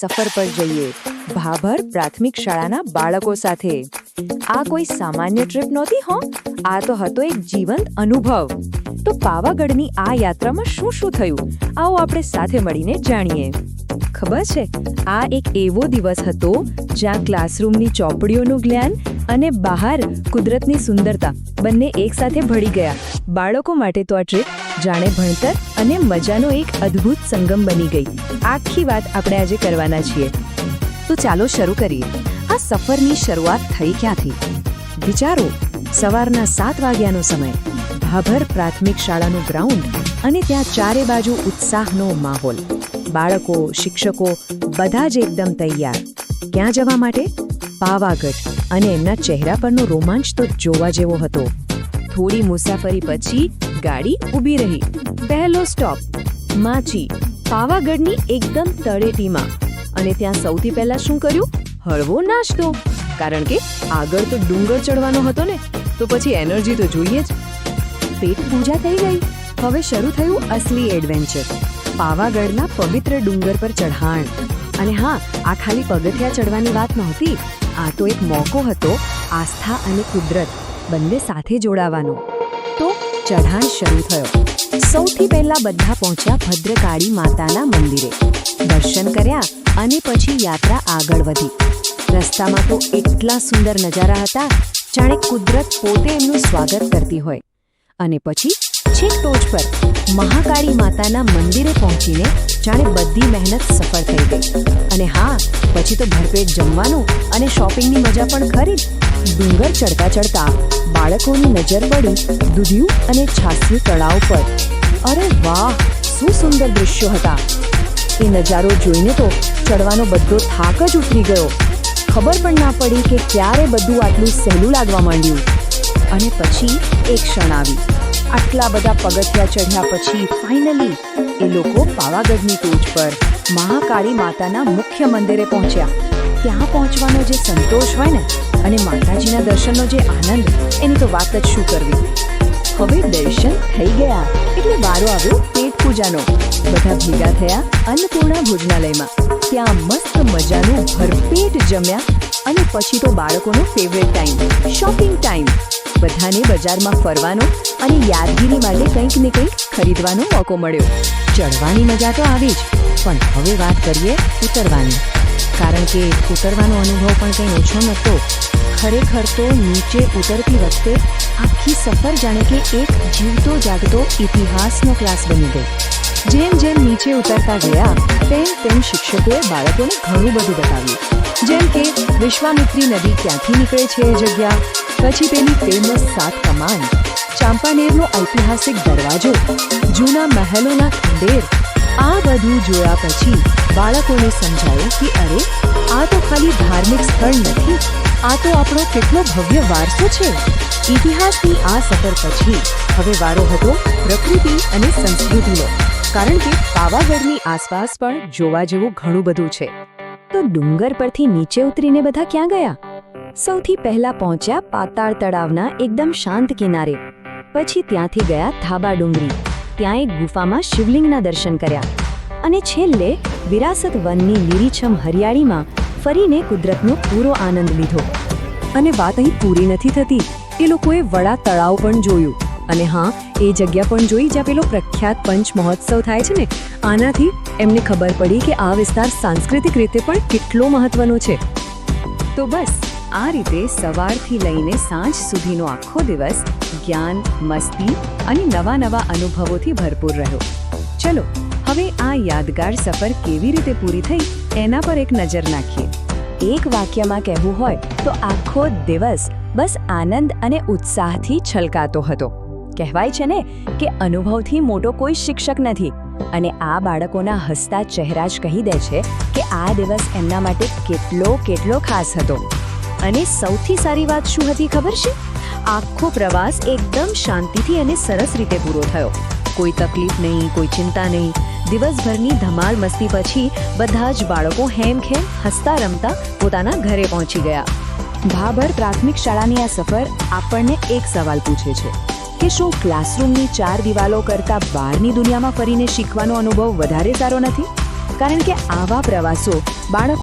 સફર પર જઈએ. ભાભર પ્રાથમિક શાળાના બાળકો સાથે. આ કોઈ સામાન્ય ટ્રીપ નહોતી, હો? આ તો હતો એક જીવંત અનુભવ. તો પાવાગઢની આ યાત્રામાં શું શું થયું? આવો આપણે સાથે મળીને જાણીએ. ખબર છે, આ એક એવો દિવસ હતો જ્યાં ક્લાસરૂમની ચોપડીઓનું જ્ઞાન અને બહાર કુદરતની સુંદરતા બંને એકસાથે ભળી ગયા. બાળકો માટે તો આ ટ્રીપ જાણે ભણતર અને મજાનો એક અદ્ભુત સંગમ બની ગઈ. આખી વાત આપણે આજે કરવાના છીએ. તો ચાલો શરૂ કરીએ. આ સફરની શરૂઆત થઈ ક્યાંથી? વિચારો, સવારના સાત વાગ્યાનો સમય. ભાભર પ્રાથમિક શાળાનું ગ્રાઉન્ડ અને ત્યાં ચારે બાજુ ઉત્સાહનો માહોલ. બાળકો, શિક્ષકો બધા જ એકદમ તૈયાર. ક્યાં જવા માટે? પાવાગઢ. અને એમના ચહેરા પરનો રોમાંચ તો જોવા જેવો હતો. થોડી મુસાફરી પછી ગાડી ઊભી રહી. પહેલો સ્ટોપ માચી પાવાગઢની એકદમ તળેટીમાં. અને ત્યાં સૌથી પહેલા શું કર્યું? હળવો નાસ્તો. કારણ કે આગળ તો ડુંગર ચડવાનો હતો ને, તો પછી એનર્જી તો જોઈએ જ. પેટ પૂજા થઈ ગઈ. હવે શરૂ થયું અસલી એડવેન્ચર પાવાગઢના પવિત્ર ડુંગર પર ચઢાણ. અને હા, આ ખાલી પગથિયા ચડવાની વાત નહોતી. આ તો એક મોકો હતો, આસ્થા અને કુદરત, બંને સાથે જોડાવાનો. ચઢાણ શરૂ થયો. સૌથી પહેલા બધા પહોંચ્યા ભદ્રકાળી માતાના મંદિરે. દર્શન કર્યા અને પછી યાત્રા આગળ વધી. રસ્તામાં તો એટલા સુંદર નજારા હતા, જાણે કુદરત પોતે એમનું સ્વાગત કરતી હોય. અને પછી છેક ટોચ પર મહાકાળી માતાના મંદિરે પહોંચીને જાણે બધી મહેનત સફળ થઈ ગઈ. અને હા, પછી તો ભરપેટ જમવાનું અને શોપિંગની મજા પણ ખરી જ. ડુંગર ચડતા ચડતા બાળકોની નજર પડી દૂધિયું અને છાસયું તળાવ પર. અરે વાહ, શું સુંદર દૃશ્યો હતા. એ નજારો જોઈને તો ચડવાનો બધો થાક જ ઉતરી ગયો. ખબર પણ ના પડી કે ક્યારે બધું આટલું સહેલું લાગવા માંડ્યું. અને પછી એક ક્ષણ આવી. આટલા બધા પગથિયા ચઢ્યા પછી ફાઇનલી એ લોકો પાવાગઢની ટોચ પર મહાકાળી માતાના મુખ્ય મંદિરે પહોંચ્યા. ત્યાં પહોંચવાનો જે સંતોષ હોય ને અને માતાજીના દર્શનનો જે આનંદ, એની તો વાત જ શું કરવી? હવે દર્શન થઈ ગયા, એટલે વારો આવ્યો પેટ પૂજાનો. બધા ભેગા થયા અન્નપૂર્ણા ભોજનાલયમાં. ત્યાં મસ્ત મજાનું ભરપેટ જમ્યા અને પછી તો બાળકોનો ફેવરેટ ટાઈમ શોપિંગ ટાઈમ બધાને બજારમાં ફરવાનો અને યાદગીરી માટે કંઈક ને કંઈક ખરીદવાનો મોકો મળ્યો. ચડવાની મજા તો આવી જ, પણ હવે વાત કરીએ ઉતરવાની. કારણ કે ઉતરવાનો અનુભવ પણ કંઈ ઓછો નહોતો ખરેખર તો નીચે ઉતરતી વખતે આખી સફર જાણે કે એક જીવતો જાગતો ઇતિહાસનો ક્લાસ બની ગઈ જેમ જેમ નીચે ઉતરતા ગયા તેમ તેમ શિક્ષકોએ બાળકોને ઘણું બધું બતાવ્યું. જેમ કે, વિશ્વામિત્રી નદી ક્યાંથી નીકળે છે એ જગ્યા, પછી પેલી ફેમસ સાત કમાન, ચાંપાનેરનો ઐતિહાસિક દરવાજો, જૂના મહેલોના ખંડેર આ બધું જોયા પછી બાળકોને સમજાયું કે અરે, આ તો ખાલી ધાર્મિક સ્થળ નથી. આ તો આપણો કેટલો ભવ્ય વારસો છે. ઇતિહાસની આ સફર પછી હવે વારો હતો પ્રકૃતિ અને સંસ્કૃતિનો. કારણ કે પાવાગઢની આસપાસ પણ જોવા જેવું ઘણું બધું છે. તો ડુંગર પરથી નીચે ઉતરીને બધા ક્યાં ગયા? સૌથી પહેલા પહોંચ્યા પાતાળ તળાવના એકદમ શાંત કિનારે. પછી ત્યાંથી ગયા થાબા ડુંગરી. ત્યાં એક ગુફામાં શિવલિંગના દર્શન કર્યા. અને છેલ્લે વિરાસત વનની લીરીછમ હરિયાળીમાં ફરીને કુદરતનો પૂરો આનંદ લીધો. અને વાત અહીં પૂરી નથી થતી. એ લોકોએ વડા તળાવ પણ જોયું. અને હા, એ જગ્યા પણ જોઈ જ્યાં પેલો પ્રખ્યાત પંચ મહોત્સવ થાય છે ને, આનાથી એમને ખબર પડી કે આ વિસ્તાર સાંસ્કૃતિક રીતે પણ કેટલો મહત્વનો છે. તો બસ. આ રીતે સવારથી લઈને સાંજ સુધીનો આખો દિવસ જ્ઞાન, મસ્તી અને નવા નવા અનુભવોથી ભરપૂર રહ્યો. ચલો, હવે આ યાદગાર સફર કેવી રીતે પૂરી થઈ એના પર એક નજર નાખીએ. એક વાક્યમાં કહેવું હોય તો આખો દિવસ બસ આનંદ અને ઉત્સાહથી છલકાતો હતો. કહેવાય છે ને કે અનુભવથી મોટો કોઈ શિક્ષક નથી અને આ બાળકોના હસતા ચહેરા જ કહી દે છે કે આ દિવસ એમના માટે કેટલો કેટલો ખાસ હતો. અને સૌથી સારી વાત શું હતી ખબર છે? આખો પ્રવાસ એકદમ શાંતિથી અને સરસ રીતે પૂરો થયો. કોઈ તકલીફ નહીં, કોઈ ચિંતા નહીં. દિવસભરની ધમાલ મસ્તી પછી બધા જ બાળકો હેમખેમ હસતા રમતા પોતાના ઘરે પહોંચી ગયા. ભાભર પ્રાથમિક શાળાની આ સફર આપણને એક સવાલ પૂછે છે કે શું ક્લાસરૂમની ચાર દિવાલો કરતાં બહારની દુનિયામાં ફરીને શીખવાનો અનુભવ વધારે સારો નથી? કારણ કે આવા પ્રવાસો બાળક